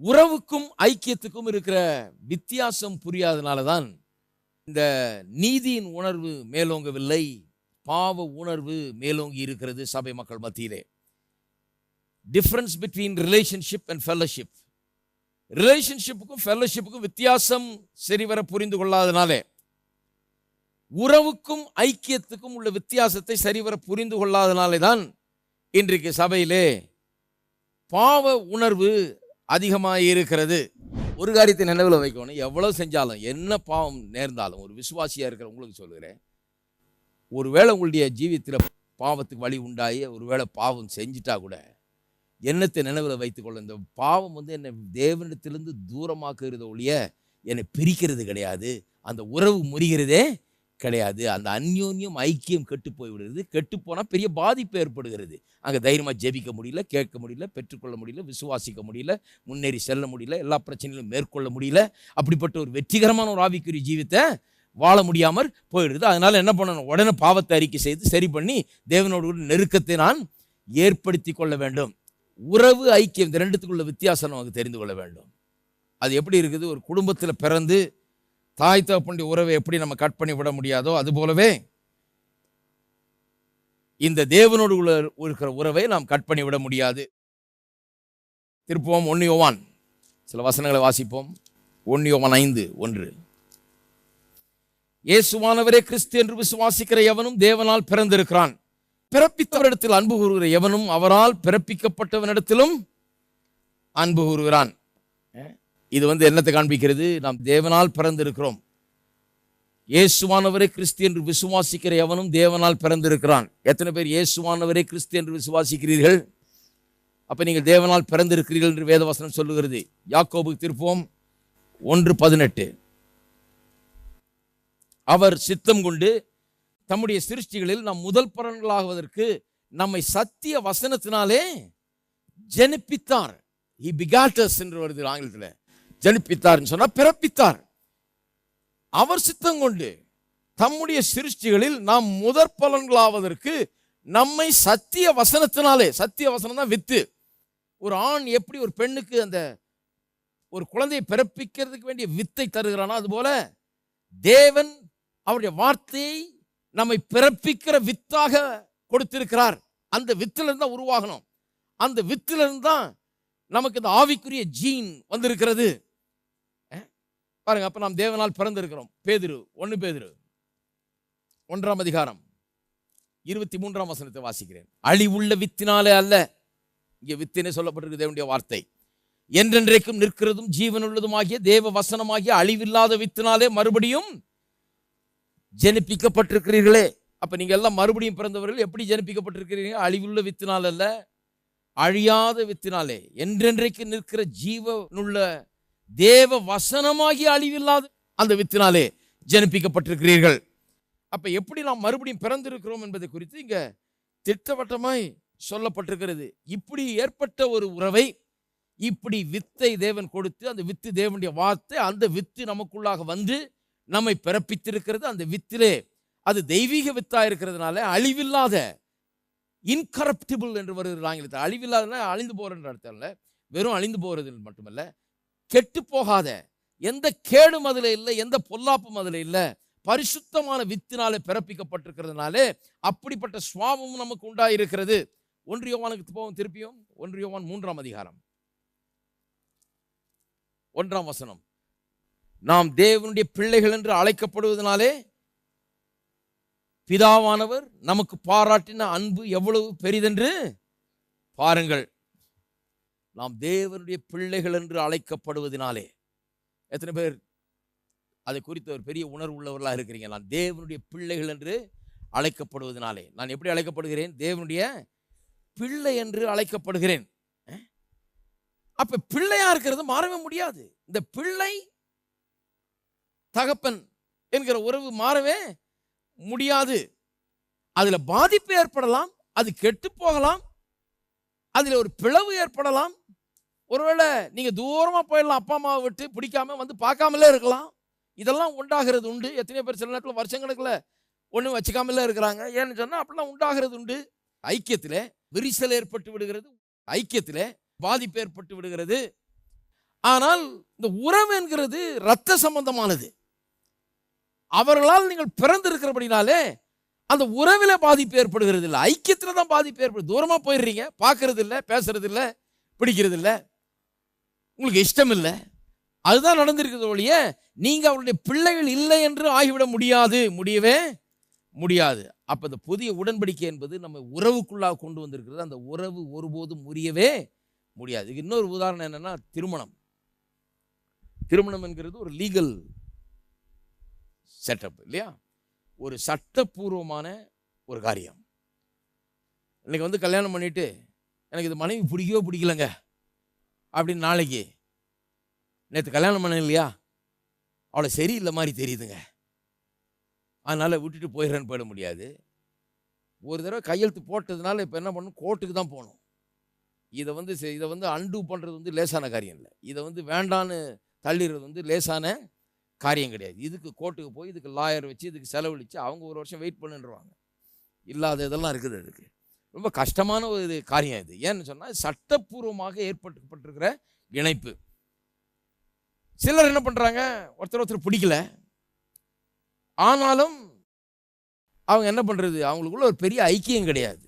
உறவுக்கும் ஐக்கியத்துக்கும் இருக்கிற வித்தியாசம் புரியாதனால தான் இந்த நீதியின் உணர்வு மேலோங்கவில்லை பாவ உணர்வு மேலோங்கி இருக்கிறது சபை மக்கள் மத்தியிலே. Difference between relationship and fellowship ரிலேஷன்ஷிப்புக்கும் ஃபெல்லோஷிப்புக்கும் வித்தியாசம் சரிவர புரிந்து கொள்ளாதனாலே உறவுக்கும் ஐக்கியத்துக்கும் உள்ள வித்தியாசத்தை சரிவர புரிந்து கொள்ளாதனாலே தான் இன்றைக்கு சபையிலே பாவ உணர்வு அதிகமாக இருக்கிறது. ஒரு காரியத்தை நினைவில் வைக்கணும். எவ்வளோ செஞ்சாலும் என்ன பாவம் நேர்ந்தாலும் ஒரு விசுவாசியாக இருக்கிற உங்களுக்கு சொல்லுகிறேன். ஒருவேளை உங்களுடைய ஜீவியத்தில் பாவத்துக்கு வழி உண்டாகி ஒருவேளை பாவம் செஞ்சிட்டா கூட என்னத்தை நினைவில் வைத்துக்கொள்ள இந்த பாவம் வந்து என்னை தேவனிடத்திலிருந்து தூரமாக்குகிறத ஒழிய என்னை பிரிக்கிறது கிடையாது. அந்த உறவு முறிகிறதே கிடையாது. அந்த அந்யோன்யம் ஐக்கியம் கெட்டு போய்விடுகிறது கெட்டு போனால் பெரிய பாதிப்பு ஏற்படுகிறது. அங்கே தைரியமாக ஜெபிக்க முடியல கேட்க முடியல பெற்றுக்கொள்ள முடியல விசுவாசிக்க முடியல முன்னேறி செல்ல முடியல எல்லா பிரச்சனைகளும் மேற்கொள்ள முடியல. அப்படிப்பட்ட ஒரு வெற்றிகரமான ஒரு ஆவிக்குரிய ஜீவித்தை வாழ முடியாமல் போயிடுது. அதனால் என்ன பண்ணணும்? உடனே பாவத்தை அறிக்கை செய்து சரி பண்ணி தேவனோடு கூட நெருக்கத்தை நான் ஏற்படுத்தி கொள்ள வேண்டும். உறவு ஐக்கியம் இந்த ரெண்டுத்துக்குள்ள வித்தியாசம் நமக்கு தெரிந்து கொள்ள வேண்டும். அது எப்படி இருக்குது? ஒரு குடும்பத்தில் பிறந்து தாய் தகப்பனுடைய உறவை எப்படி நம்ம கட் பண்ணி விட முடியாதோ அது போலவே இந்த தேவனோடு உள்ள இருக்கிற உறவை நாம் கட் பண்ணி விட முடியாது. திருப்போம் ஒன்னு யோவான். சில வசனங்களை வாசிப்போம். ஒன்னு யோவான் ஐந்து ஒன்று. இயேசுவானவரே கிறிஸ்து என்று விசுவாசிக்கிற எவனும் தேவனால் பிறந்திருக்கிறான். பிறப்பித்தவரிடத்தில் அன்பு கூறுகிற எவனும் அவரால் பிறப்பிக்கப்பட்டவனிடத்திலும் அன்பு கூறுகிறான். இது வந்து என்னத்தை காண்பிக்கிறது? நாம் தேவனால் பிறந்திருக்கிறோம். இயேசுவானவரே கிறிஸ்து என்று விசுவாசிக்கிற எவனும் தேவனால் பிறந்திருக்கிறான். எத்தனை பேர் இயேசுவானவரே கிறிஸ்து என்று விசுவாசிக்கிறீர்கள்? அப்போ நீங்கள் தேவனால் பிறந்திருக்கிறீர்கள் என்று வேதவசனம் சொல்லுகிறது. யாக்கோபுக்கு திருப்போம் ஒன்று பதினெட்டு. அவர் சித்தம் கொண்டு தம்முடைய சிருஷ்டிகளில் நாம் முதல் பலன்களாகுவதற்கு நம்மை சத்திய வசனத்தினாலே ஜெனிப்பித்தார். ஹி பிகாட்டஸ் என்று வருது ஆங்கிலத்தில். ஜனிப்பித்தார்னு சொன்னா பிறப்பித்தார். அவர் சித்தம் கொண்டு தம்முடைய சிருஷ்டிகளில் நாம் முதற் பலன்களாவதற்கு நம்மை சத்திய வசனத்தினாலே சத்திய வசனம் தான் வித்து. ஒரு ஆண் எப்படி ஒரு பெண்ணுக்கு அந்த ஒரு குழந்தையை பிறப்பிக்கிறதுக்கு வேண்டிய வித்தை தருகிறானோ அதுபோல தேவன் அவருடைய வார்த்தையை நம்மை பிறப்பிக்கிற வித்தாக கொடுத்திருக்கிறார். அந்த வித்திலிருந்து தான் உருவாகணும். அந்த வித்திலிருந்து தான் நமக்கு இந்த ஆவிக்குரிய ஜீன் வந்திருக்கிறது. பாருங்க அப்ப நாம் தேவனால் பிறந்திருக்கிறோம். பேதிரு ஒன்னு பேதிரு. ஒன்றாம் அதிகாரம். இருபத்தி மூன்றாம் வசனத்தை வாசிக்கிறேன். அழிவுள்ள வித்தினாலே அல்ல. இங்கே வித்தினே சொல்லப்பட்டிருக்கு தேவனுடைய வார்த்தை. என்றென்றைக்கும் நிற்கிறதும் ஜீவனுள்ளதுமாகிய தேவ வசனமாகிய அழிவில்லாத வித்தினாலே மறுபடியும் ஜனிப்பிக்கப்பட்டிருக்கிறீர்களே. அப்போ நீங்கள் எல்லாம் மறுபடியும் பிறந்தவர்கள் எப்படி ஜனிப்பிக்கப்பட்டிருக்கிறீங்க அழிவுள்ள வித்தினால் அல்ல அழியாத வித்தினாலே. என்றென்றைக்கு நிற்கிற ஜீவனுள்ள தேவ வசனமாகிய அழிவில்லாத அந்த வித்தினாலே ஜனிப்பிக்கப்பட்டிருக்கிறீர்கள். அப்ப எப்படி நாம் மறுபடியும் பிறந்திருக்கிறோம் என்பதை குறித்து இங்க திட்டவட்டமாய் சொல்லப்பட்டிருக்கிறது. இப்படி ஏற்பட்ட ஒரு உறவை இப்படி வித்தை தேவன் கொடுத்து அந்த வித்து தேவனுடைய வார்த்தை அந்த வித்து நமக்குள்ளாக வந்து நம்மை பிறப்பித்திருக்கிறது. அந்த வித்திலே அது தெய்வீக வித்தா இருக்கிறதுனால அழிவில்லாத இன்கரப்டிபிள் என்று வருகிற ஆங்கிலத்தில் அழிவில்லாதனா அழிந்து போகிறன்ற அர்த்தம் இல்லை. வெறும் அழிந்து போகிறது மட்டுமல்ல கெட்டு போகாத எந்த கேடும் அதில் இல்லை எந்த பொல்லாப்பும் அதில் இல்லை. பரிசுத்தமான வித்தினாலே பிறப்பிக்கப்பட்டிருக்கிறதுனாலே அப்படிப்பட்ட சுவாபமும் நமக்கு உண்டாயிருக்கிறது. ஒன்று யோவானுக்கு போவோம் திருப்பியும். ஒன்று யோவான் மூன்றாம் அதிகாரம். ஒன்றாம் வசனம். நாம் தேவனுடைய பிள்ளைகள் என்று அழைக்கப்படுவதனாலே பிதாவானவர் நமக்கு பாராட்டின அன்பு எவ்வளவு பெரிதென்று பாருங்கள். நாம் தேவனுடைய பிள்ளைகள் என்று அழைக்கப்படுவதனாலே. எத்தனை பேர்? அதை குறித்த ஒரு பெரிய உணர்வு உள்ளவர்களாக இருக்கிறீங்க. நான் தேவனுடைய பிள்ளைகள் என்று அழைக்கப்படுவதனாலே. நான் எப்படி அழைக்கப்படுகிறேன்? தேவனுடைய பிள்ளை என்று அழைக்கப்படுகிறேன். அப்போ பிள்ளையாக இருக்கிறது மாறவே முடியாது. இந்த பிள்ளை தகப்பன் என்கிற உறவு மாறவே முடியாது. அதில் பாதிப்பு ஏற்படலாம் அது கெட்டு போகலாம் அதில் ஒரு பிளவு ஏற்படலாம் ஒருவேளை நீங்கள் தூரமாக போயிடலாம் அப்பா அம்மாவை விட்டு பிடிக்காம வந்து பார்க்காமலே இருக்கலாம். இதெல்லாம் உண்டாகிறது உண்டு. எத்தனையோ பேர் சில நேரத்தில் வருஷங்கணக்கில் ஒன்றும் வச்சுக்காமலே இருக்கிறாங்க. ஏன்னு சொன்னால் அப்படிலாம் உண்டாகிறது உண்டு. ஐக்கியத்தில் விரிசல் ஏற்பட்டு விடுகிறது. ஐக்கியத்தில் பாதிப்பு ஏற்பட்டு விடுகிறது. ஆனால் இந்த உறவு என்கிறது இரத்த சம்பந்தமானது. அவர்களால் நீங்கள் பிறந்திருக்கிறபடினாலே அந்த உறவில் பாதிப்பு ஏற்படுகிறது இல்லை ஐக்கியத்தில் தான் பாதிப்பு ஏற்படுது. தூரமாக போயிடுறீங்க பார்க்கறது இல்லை பேசுறது இல்லை பிடிக்கிறது இல்லை உங்களுக்கு இஷ்டம் இல்லை அதுதான் நடந்திருக்கிறது ஒழிய நீங்கள் அவருடைய பிள்ளைகள் இல்லை என்று ஆகிவிட முடியாது. முடியவே முடியாது. அப்போ இந்த புதிய உடன்படிக்கை என்பது நம்ம உறவுக்குள்ளாக கொண்டு வந்திருக்கிறது. அந்த உறவு ஒருபோதும் முறியவே முடியாது. இதுக்கு இன்னொரு உதாரணம் என்னன்னா திருமணம். திருமணம் என்கிறது ஒரு லீகல் செட்டப் இல்லையா? ஒரு சட்டப்பூர்வமான ஒரு காரியம். இன்றைக்கி வந்து கல்யாணம் பண்ணிவிட்டு எனக்கு இது மனைவி பிடிக்கவே பிடிக்கலங்க. அப்படின்னு நாளைக்கு நேற்று கல்யாணம் பண்ண இல்லையா அவளை சரியில்லை மாதிரி தெரியுதுங்க. அதனால் விட்டுட்டு போயிடுறேன்னு போயிட முடியாது. ஒரு தடவை கையெழுத்து போட்டதுனால இப்போ என்ன பண்ணணும்? கோர்ட்டுக்கு தான் போகணும். இதை வந்து செ- இதை வந்து அண்டு பண்ணுறது வந்து லேசான காரியம் இல்லை. இதை வந்து வேண்டான்னு தள்ளிடுறது வந்து லேசான காரியம் கிடையாது. இதுக்கு கோர்ட்டுக்கு போய் இதுக்கு லாயர் வச்சு இதுக்கு செலவழித்து அவங்க ஒரு வருஷம் வெயிட் பண்ணுன்றவாங்க. இல்லாத இதெல்லாம் இருக்குது அதுக்கு. ரொம்ப கஷ்டமான ஒரு காரியம் இது. ஏன்னு சொன்னால் சட்டப்பூர்வமாக ஏற்பட்டுப்பட்டிருக்கிற இணைப்பு. சிலர் என்ன பண்ணுறாங்க ஒருத்தர் ஒருத்தர் பிடிக்கல. ஆனாலும் அவங்க என்ன பண்ணுறது அவங்களுக்குள்ள ஒரு பெரிய ஐக்கியம் கிடையாது.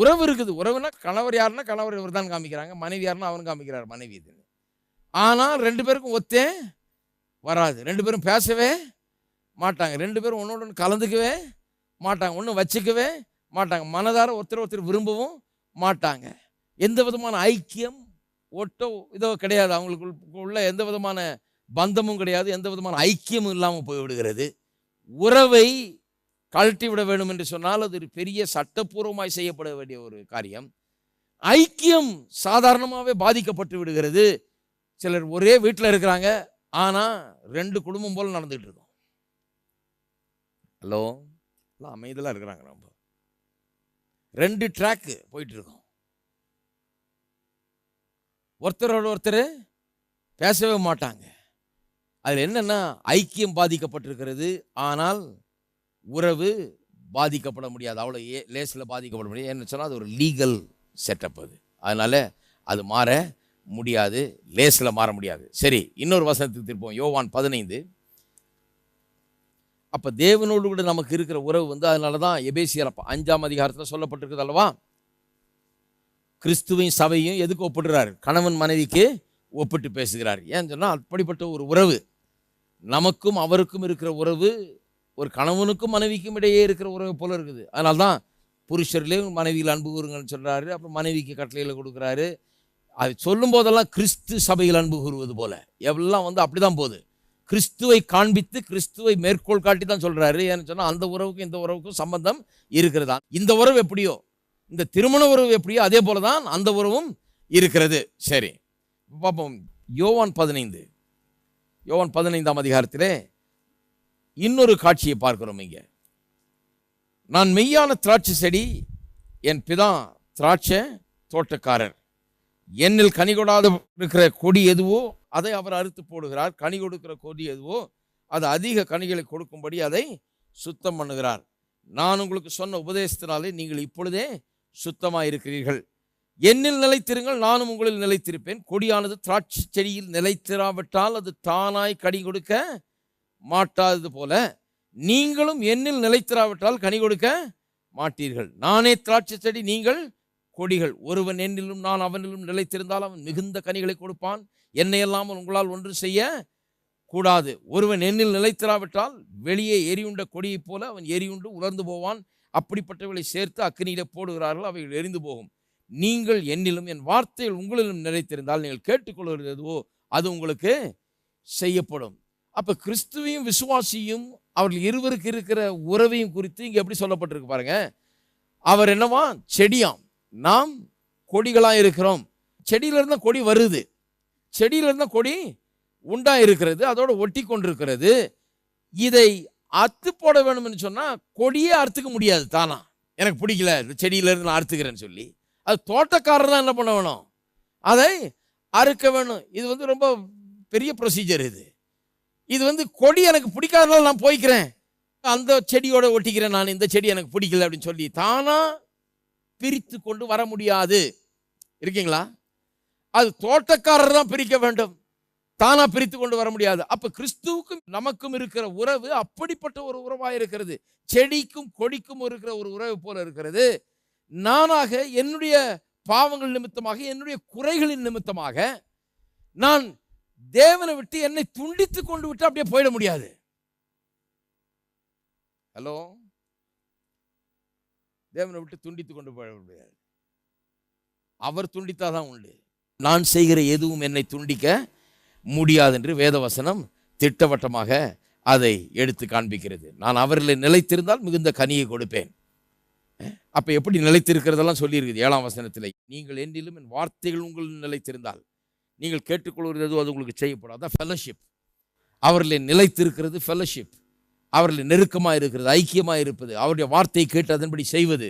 உறவு இருக்குது. உறவுனா கணவர் யாருன்னா கணவர் இவர் தான் காமிக்கிறாங்க. மனைவி யாருன்னா அவரும் காமிக்கிறார் மனைவி இதுன்னு. ஆனால் ரெண்டு பேருக்கும் ஒத்தே வராது. ரெண்டு பேரும் பேசவே மாட்டாங்க. ரெண்டு பேரும் ஒன்னோட ஒன்று கலந்துக்கவே மாட்டாங்க. ஒன்றும் வச்சுக்கவே மாட்டாங்க. மனதார ஒருத்தர் ஒருத்தர் விரும்பவும் மாட்டாங்க. எந்த விதமான ஐக்கியம் ஒட்டோ இதோ கிடையாது. அவங்களுக்கு உள்ள எந்த விதமான பந்தமும் கிடையாது. எந்த விதமான ஐக்கியமும் இல்லாமல் போய்விடுகிறது. உறவை கழட்டி விட வேண்டும் என்று சொன்னால் அது ஒரு பெரிய சட்டப்பூர்வமாய் செய்யப்பட வேண்டிய ஒரு காரியம். ஐக்கியம் சாதாரணமாகவே பாதிக்கப்பட்டு விடுகிறது. சிலர் ஒரே வீட்டில் இருக்கிறாங்க. ஆனால் ரெண்டு குடும்பம் போல நடந்துகிட்டு இருக்கோம். ஹலோ எல்லாம் அமைதியெல்லாம் இருக்கிறாங்க ரொம்ப ரெண்டு ட்ராக்கு போயிட்டு இருக்கோம் ஒருத்தரோட ஒருத்தர் பேசவே மாட்டாங்க. அதில் என்னென்னா ஐக்கியம் பாதிக்கப்பட்டிருக்கிறது. ஆனால் உறவு பாதிக்கப்பட முடியாது. அவ்வளோ ஏ லேசில் பாதிக்கப்பட முடியாது. என்ன சொன்னால் அது ஒரு லீகல் செட்டப் அது. அதனால் அது மாற முடியாது. லேசில் மாற முடியாது. சரி இன்னொரு வசனத்துக்கு திருப்போம் யோவான் பதினைந்து. அப்போ தேவனோடு கூட நமக்கு இருக்கிற உறவு வந்து அதனால தான் எபேசியர் அப்போ அஞ்சாம் அதிகாரத்தில் சொல்லப்பட்டிருக்குது அல்லவா? கிறிஸ்துவையும் சபையும் எதுக்கு ஒப்பிடுறாரு? கணவன் மனைவிக்கு ஒப்பிட்டு பேசுகிறார். ஏன்னு சொன்னால் அப்படிப்பட்ட ஒரு உறவு. நமக்கும் அவருக்கும் இருக்கிற உறவு ஒரு கணவனுக்கும் மனைவிக்கும் இடையே இருக்கிற உறவு போல இருக்குது. அதனால தான் புருஷர்களே மனைவியில் அன்பு கூறுங்கன்னு சொல்கிறாரு அப்புறம் மனைவிக்கு கட்டளையில் கொடுக்குறாரு. அது சொல்லும் போதெல்லாம் கிறிஸ்து சபையில் அன்பு கூறுவது போல. எல்லாம் வந்து அப்படி தான் போகுது. கிறிஸ்துவை காண்பித்து கிறிஸ்துவை மேற்கோள் காட்டி தான் சொல்கிறாரு ஏன்னு சொன்னால் அந்த உறவுக்கும் இந்த உறவுக்கும் சம்பந்தம் இருக்கிறதா இந்த உறவு எப்படியோ இந்த திருமண உறவு எப்படியோ அதே போல தான் அந்த உறவும் இருக்கிறது. சரி பார்ப்போம். யோவான் பதினைந்து யோவான் பதினைந்தாம் அதிகாரத்தில் இன்னொரு காட்சியை பார்க்கிறோம் இங்கே. நான் மெய்யான திராட்சை செடி என் பிதா திராட்சை தோட்டக்காரர். என்னில் கனிகொடாத இருக்கிற கொடி எதுவோ அதை அவர் அறுத்து போடுகிறார். கனி கொடுக்கிற கொடி எதுவோ அது அதிக கனிகளை கொடுக்கும்படி அதை சுத்தம் பண்ணுகிறார். நான் உங்களுக்கு சொன்ன உபதேசத்தினாலே நீங்கள் இப்பொழுதே சுத்தமாக இருக்கிறீர்கள். என்னில் நிலைத்திருங்கள் நானும் உங்களில் நிலைத்திருப்பேன். கொடியானது திராட்சை செடியில் நிலைத்திராவிட்டால் அது தானாய் கனி கொடுக்க மாட்டாதது போல நீங்களும் என்னில் நிலைத்திராவிட்டால் கனி கொடுக்க மாட்டீர்கள். நானே திராட்சை செடி நீங்கள் கொடிகள். ஒருவன் என்னிலும் நான் அவனிலும் நிலைத்திருந்தால் அவன் மிகுந்த கனிகளை கொடுப்பான். என்னை அல்லாமல் உங்களால் ஒன்று செய்ய கூடாது. ஒருவன் என்னில் நிலைத்திராவிட்டால் வெளியே எரியுண்ட கொடியைப் போல அவன் எரியுண்டு உலர்ந்து போவான். அப்படிப்பட்டவர்களை சேர்த்து அக்னியில் போடுகிறார்கள் அவைகள் எரிந்து போகும். நீங்கள் என்னிலும் என் வார்த்தைகள் உங்களிலும் நிலைத்திருந்தால் நீங்கள் கேட்டுக்கொள்கிறது எதுவோ அது உங்களுக்கு செய்யப்படும். அப்போ கிறிஸ்துவையும் விசுவாசியும் அவர்கள் இருவருக்கு இருக்கிற உறவையும் குறித்து இங்கே எப்படி சொல்லப்பட்டிருக்கு பாருங்க. அவர் என்னவா? செடியாம். நாம் கொடிகளாக இருக்கிறோம் செடியிலிருந்து கொடி வருது. செடியிலிருந்து கொடி உண்டா இருக்கிறது அதோட ஒட்டி கொண்டிருக்கிறது இதை அத்து போட வேணும்னு சொன்னால் கொடியே அறுத்துக்க முடியாது தானா? எனக்கு பிடிக்கல இந்த நான் அறுத்துக்கிறேன்னு சொல்லி. அது தோட்டக்காரர் தான் என்ன பண்ண வேணும்? அதை அறுக்க வேணும். இது வந்து ரொம்ப பெரிய ப்ரொசீஜர் இது. இது வந்து கொடி எனக்கு பிடிக்காதனால நான் போய்க்கிறேன். அந்த செடியோட ஒட்டிக்கிறேன் நான் இந்த செடி எனக்கு பிடிக்கல அப்படின்னு சொல்லி தானாக பிரித்து கொண்டு வர முடியாது. இருக்கீங்களா? அது தோட்டக்காரர் தான் பிரிக்க வேண்டும். தானா பிரித்து கொண்டு வர முடியாது. அப்ப கிறிஸ்துவுக்கும் நமக்கும் இருக்கிற உறவு அப்படிப்பட்ட ஒரு உறவா இருக்கிறது. செடிக்கும் கொடிக்கும் இருக்கிற ஒரு உறவு போல இருக்கிறது. நானாக என்னுடைய பாவங்கள் நிமித்தமாக என்னுடைய குறைகளின் நிமித்தமாக நான் தேவனை விட்டு என்னை துண்டித்து கொண்டு விட்டு அப்படியே போயிட முடியாது. ஹலோ தேவனை விட்டு துண்டித்து கொண்டு போயிட முடியாது. அவர் துண்டித்தாதான் உண்டு. நான் செய்கிற எதுவும் என்னை துண்டிக்க முடியாது என்று வேதவசனம் திட்டவட்டமாக அதை எடுத்து காண்பிக்கிறது. நான் அவரில் நிலைத்திருந்தால் மிகுந்த கனியை கொடுப்பேன். அப்போ எப்படி நிலைத்திருக்கிறதெல்லாம் சொல்லியிருக்குது ஏழாம் வசனத்தில். நீங்கள் என்னிலும் என் வார்த்தைகள் உங்கள் நிலைத்திருந்தால். நீங்கள் கேட்டுக்கொள்வது எதுவும் அது உங்களுக்கு செய்யப்படும் அதான் ஃபெலோஷிப் அவரில் நிலைத்திருக்கிறது ஃபெலோஷிப் அவரில் நெருக்கமாக இருக்கிறது ஐக்கியமாக இருப்பது அவருடைய வார்த்தையை கேட்டு அதன்படி செய்வது.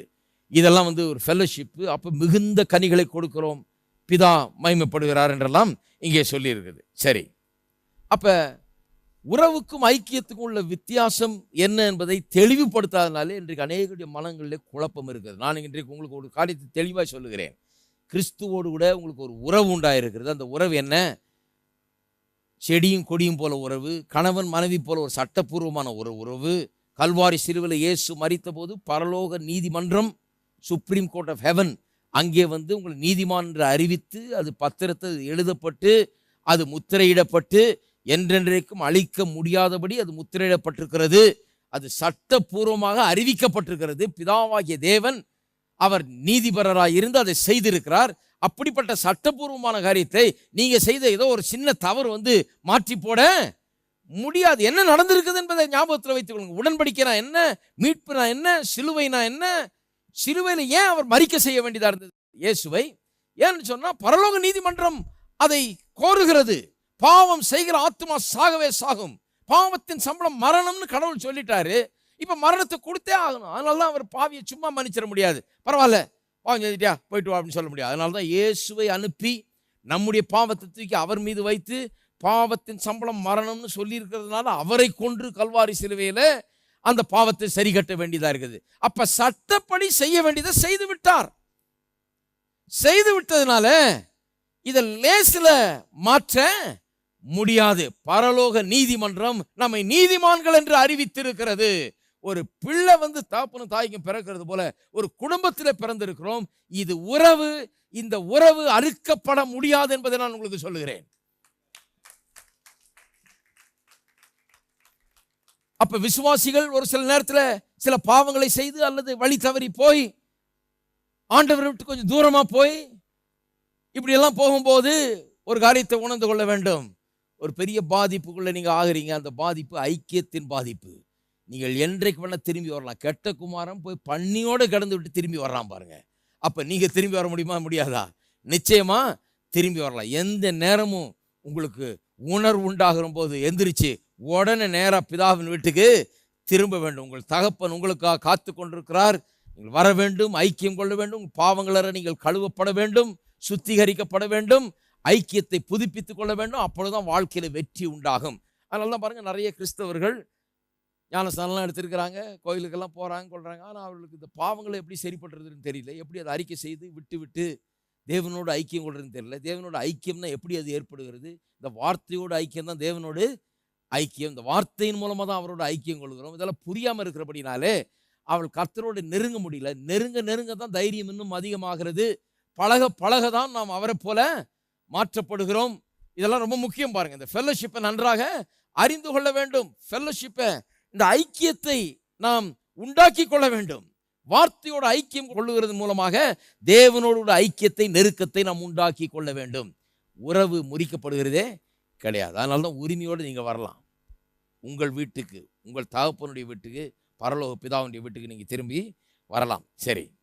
இதெல்லாம் வந்து ஒரு ஃபெலோஷிப்பு அப்போ மிகுந்த கனிகளை கொடுக்கிறோம். பிதா மகிமைப்படுகிறார் என்றெல்லாம் இங்கே சொல்லியிருக்குது. சரி. அப்போ உறவுக்கும் ஐக்கியத்துக்கும் உள்ள வித்தியாசம் என்ன என்பதை தெளிவுபடுத்தாதனாலே இன்றைக்கு அநேகருடைய மனங்களிலே குழப்பம் இருக்குது. நான் இன்றைக்கு உங்களுக்கு ஒரு காரியத்தை தெளிவாக சொல்லுகிறேன். கிறிஸ்துவோடு கூட உங்களுக்கு ஒரு உறவு உண்டாயிருக்கிறது. அந்த உறவு என்ன? செடியும் கொடியும் போல உறவு கணவன் மனைவி போல ஒரு சட்டப்பூர்வமான ஒரு உறவு கல்வாரி சிறுவில் இயேசு மறித்த போது பரலோக நீதிமன்றம் சுப்ரீம் கோர்ட் ஆஃப் ஹெவன் அங்கே வந்து உங்களை நீதிமான் என்று அறிவித்து அது பத்திரத்தை எழுதப்பட்டு அது முத்திரையிடப்பட்டு என்றென்றைக்கும் அழிக்க முடியாதபடி அது முத்திரையிடப்பட்டிருக்கிறது. அது சட்டப்பூர்வமாக அறிவிக்கப்பட்டிருக்கிறது. பிதாவாகிய தேவன் அவர் நீதிபரராக இருந்து அதை செய்திருக்கிறார். அப்படிப்பட்ட சட்டப்பூர்வமான காரியத்தை நீங்கள் செய்த ஏதோ ஒரு சின்ன தவறு வந்து மாற்றி போட முடியாது. என்ன நடந்திருக்குது என்பதை ஞாபகத்தில் வைத்துக் கொள்ளுங்க உடன்படிக்கைனா என்ன? மீட்புனா என்ன? சிலுவைனா என்ன? சிலுவையில் ஏன் அவர் மறிக்க செய்ய வேண்டியதாக இருந்தது? இயேசுவை ஏன்னு சொன்னால் பரலோக நீதிமன்றம் அதை கோருகிறது. பாவம் செய்கிற ஆத்மா சாகவே சாகும். பாவத்தின் சம்பளம் மரணம்னு கடவுள் சொல்லிட்டாரு. இப்போ மரணத்தை கொடுத்தே ஆகணும். அதனால தான் அவர் பாவியை சும்மா மன்னிச்சிட முடியாது. பரவாயில்ல பாவம் செஞ்சிட்டியா? போயிட்டு வா அப்படின்னு சொல்ல முடியாது. அதனால தான் இயேசுவை அனுப்பி நம்முடைய பாவத்தை தூக்கி அவர் மீது வைத்து பாவத்தின் சம்பளம் மரணம்னு சொல்லியிருக்கிறதுனால அவரை கொன்று கல்வாரி சிலுவையில் அந்த பாவத்தை சரி கட்ட வேண்டியதாக இருக்குது. அப்ப சட்டப்படி செய்ய வேண்டியதை செய்து விட்டார். செய்து விட்டதுனால இதை லேசில் மாற்ற முடியாது. பரலோக நீதிமன்றம் நம்மை நீதிமான்கள் என்று அறிவித்திருக்கிறது. ஒரு பிள்ளை வந்து தாப்பனும் தாய்க்கும் பிறக்கிறது போல ஒரு குடும்பத்தில் பிறந்திருக்கிறோம். இது உறவு. இந்த உறவு அறுக்கப்பட முடியாது என்பதை நான் உங்களுக்கு சொல்லுகிறேன். அப்ப விசுவாசிகள் ஒரு சில நேரத்தில் சில பாவங்களை செய்து அல்லது வழி தவறி போய் ஆண்டவரை விட்டு கொஞ்சம் தூரமா போய் இப்படியெல்லாம் போகும்போது ஒரு காரியத்தை உணர்ந்து கொள்ள வேண்டும். ஒரு பெரிய பாதிப்புக்குள்ள நீங்க ஆகுறீங்க. அந்த பாதிப்பு ஐக்கியத்தின் பாதிப்பு. நீங்கள் என்றைக்கு வேணா திரும்பி வரலாம். கெட்ட குமாரம் போய் பண்ணியோடு கடந்து விட்டு திரும்பி வரலாம் பாருங்க. அப்ப நீங்க திரும்பி வர முடியுமா? முடியாதா? நிச்சயமா திரும்பி வரலாம். எந்த நேரமும் உங்களுக்கு உணர்வு உண்டாகிற போது எந்திரிச்சு உடனே நேராக பிதாவின் வீட்டுக்கு திரும்ப வேண்டும். உங்கள் தகப்பன் உங்களுக்காக காத்து கொண்டிருக்கிறார். நீங்கள் வர வேண்டும் ஐக்கியம் கொள்ள வேண்டும். உங்கள் பாவங்களற நீங்கள் கழுவப்பட வேண்டும் சுத்திகரிக்கப்பட வேண்டும். ஐக்கியத்தை புதுப்பித்துக் கொள்ள வேண்டும். அப்பொழுதுதான் வாழ்க்கையில வெற்றி உண்டாகும். அதனால தான் பாருங்க நிறைய கிறிஸ்தவர்கள் ஞானஸ்தானம்லாம் எடுத்திருக்கிறாங்க. கோயிலுக்கெல்லாம் போகிறாங்க கொள்கிறாங்க ஆனால் அவர்களுக்கு இந்த பாவங்களை எப்படி சரிப்படுறதுன்னு தெரியல. எப்படி அதை அறிக்கை செய்து விட்டு விட்டு தேவனோடு ஐக்கியம் கொள்றதுன்னு தெரியல. தேவனோட ஐக்கியம்னா எப்படி அது ஏற்படுகிறது? இந்த வார்த்தையோட ஐக்கியம் தான் தேவனோடு ஐக்கியம். இந்த வார்த்தையின் மூலமாக தான் அவரோட ஐக்கியம் கொள்கிறோம். இதெல்லாம் புரியாமல் இருக்கிறபடினாலே அவள் கர்த்தரோடு நெருங்க முடியல. நெருங்க நெருங்க தான் தைரியம் இன்னும் அதிகமாகிறது. பழக பழக தான் நாம் அவரை போல மாற்றப்படுகிறோம். இதெல்லாம் ரொம்ப முக்கியம் பாருங்க. இந்த ஃபெல்லோஷிப்பை நன்றாக அறிந்து கொள்ள வேண்டும். ஃபெல்லோஷிப்பை இந்த ஐக்கியத்தை நாம் உண்டாக்கி கொள்ள வேண்டும். வார்த்தையோட ஐக்கியம் கொள்ளுகிறது மூலமாக தேவனோட ஐக்கியத்தை நெருக்கத்தை நாம் உண்டாக்கி கொள்ள வேண்டும். உறவு முறிக்கப்படுகிறதே. கிடையாது. அதனால தான் உரிமையோடு நீங்கள் வரலாம். உங்கள் வீட்டுக்கு உங்கள் தகப்பனுடைய வீட்டுக்கு பரலோக பிதாவுடைய வீட்டுக்கு நீங்கள் திரும்பி வரலாம். சரி.